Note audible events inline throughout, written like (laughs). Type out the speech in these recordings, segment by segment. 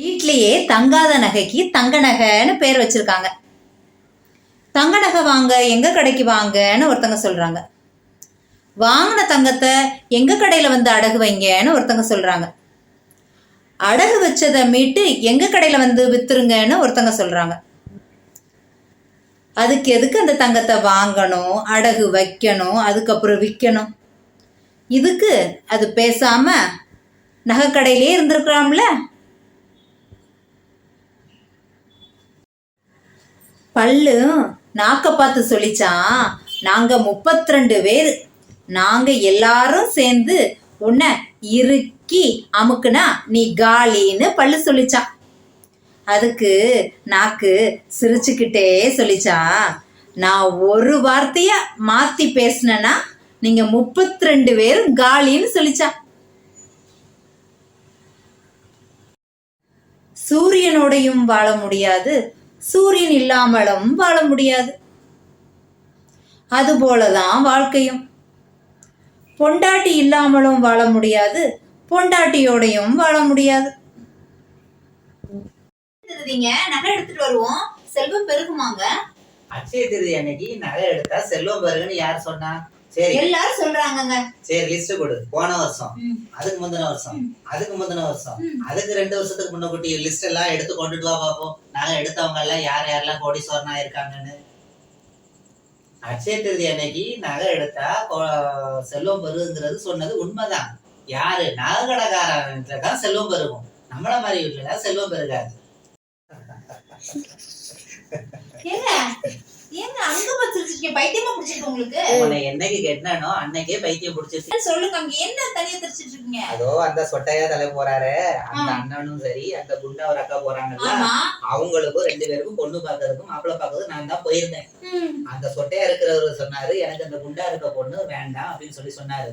வீட்லயே தங்காத நகைக்கு தங்க நகைன்னு பேர் வச்சிருக்காங்க. தங்க நகை வாங்க எங்க கடைக்கு வாங்கன்னு ஒருத்தங்க சொல்றாங்க. வாங்கின தங்கத்தை எங்க கடையில வந்து அடகு வைங்கன்னு ஒருத்தங்க சொல்றாங்க. அடகு வச்சதை மீட்டு எங்க கடையில வந்து வித்துருங்கன்னு ஒருத்தங்க சொல்றாங்க. அதுக்கு எதுக்கு அந்த தங்கத்தை வாங்கணும் அடகு வைக்கணும் அதுக்கப்புறம் விற்கணும்? இதுக்கு அது பேசாம நகைக்கடையிலே இருந்திருக்கிறாம்ல பல்லு நாக்க பார்த்து சொல்லிச்சான் நாங்க முப்பத்தி ரெண்டு பேர். நாங்க எல்லாரும் சேர்ந்து உன்னை இறுக்கி அமுக்குனா நீ காலின்னு பல்லு சொல்லிச்சான் அதுக்கு நாக்கு சிரிச்சுக்கிட்டே சொல்லிச்சா. நான் ஒரு வார்த்தைய மாத்தி பேசினேன்னா நீங்க முப்பத்தி ரெண்டு பேரும் காலின்னு சொல்லிச்சா. சூரியனோடையும் வாழ முடியாது. சூரியன் இல்லாமலும் வாழ முடியாது. அதுபோலதான் வாழ்க்கையும். பொண்டாட்டி இல்லாமலும் வாழ முடியாது. பொண்டாட்டியோடையும் வாழ முடியாது. நகை எடுத்துட்டு வருவோம். செல்வம் பெருகுமாங்க. அட்சய திருதி அன்னைக்கு நகை எடுத்தா செல்வம் பெருகுன்னு யார் சொன்னா? எல்லாரும் சொல்றாங்கங்க. சரி லிஸ்ட் கொடு. போன வருஷம். அதுக்கு முந்தின வருஷம். அதுக்கு முந்தின வருஷம். அதுக்கு ரெண்டு வருஷத்துக்கு முன்ன குட்டி லிஸ்ட் எல்லாம் எடுத்து கொண்டுட்டு வா பாப்போம். நாங்க எடுத்தவங்க எல்லாம் யார் யாரெல்லாம் கோடீஸ்வரனா இருக்காங்கன்னு. அட்சய திருதி அன்னைக்கு நகை எடுத்தா செல்வம் பெருகுங்கிறது சொன்னது உண்மைதான். யாரு? நகைக்கடைக்காரன் தான் செல்வம் பெருகும் நம்மள மாதிரி வீட்டுல செல்வம் பெருகாது வச்சிருக்கீங்க பைத்தியமா பிடிச்சிருக்கு உங்களுக்கு? உன்னை என்னைக்கு கெட்டினானோ அன்னைக்கே பைத்தியம் பிடிச்சிருச்சு. சொல்லுங்க அங்க என்ன தனியா தெரிச்சிட்டு இருக்கீங்க? அதோ அந்த சொட்டையா தலை போறாரு. அந்த அண்ணனும் சரி அந்த குண்டா ஒரு அக்கா போறாங்கல்ல. அவங்களுக்கும் ரெண்டு பேருக்கும் பொண்ணு பார்க்கறதுக்கும் மாப்பிள்ளை பார்க்கறதுக்கும் நான் தான் போயிருந்தேன். அந்த சொட்டையா இருக்கிறவர் சொன்னாரு எனக்கு அந்த குண்டா இருக்க பொண்ணு வேண்டாம் அப்படின்னு சொல்லி சொன்னாரு.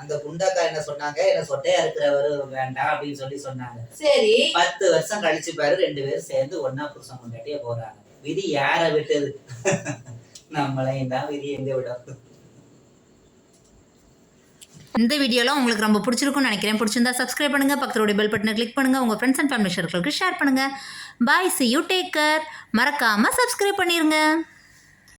அந்த குண்டாக்கா என்ன சொன்னாங்க என்ன சொட்டையா இருக்கிறவரு வேண்டாம் அப்படின்னு சொல்லி சொன்னாங்க. சரி. பத்து வருஷம் கழிச்சு பாரு ரெண்டு பேரும் சேர்ந்து ஒன்னா புருஷன் கொண்டாட்டியே போறாங்க. விதி யார விட்டது? (laughs) நம்மளையும் தான் விரியந்து விடும் இந்த வீடியோலாம் உங்களுக்கு ரொம்ப பிடிச்சிருக்கும்னு நினைக்கிறேன். பிடிச்சிருந்தா சப்ஸ்கிரைப் பண்ணுங்கள் பக்கத்துடைய பெல் பட்டனை கிளிக் பண்ணுங்கள் உங்கள் ஃப்ரெண்ட்ஸ் அண்ட் ஃபேமிலி சர்க்கிளுக்கு ஷேர் பண்ணுங்கள் bye see you take care மறக்காமல் சப்ஸ்கிரைப் பண்ணிருங்க.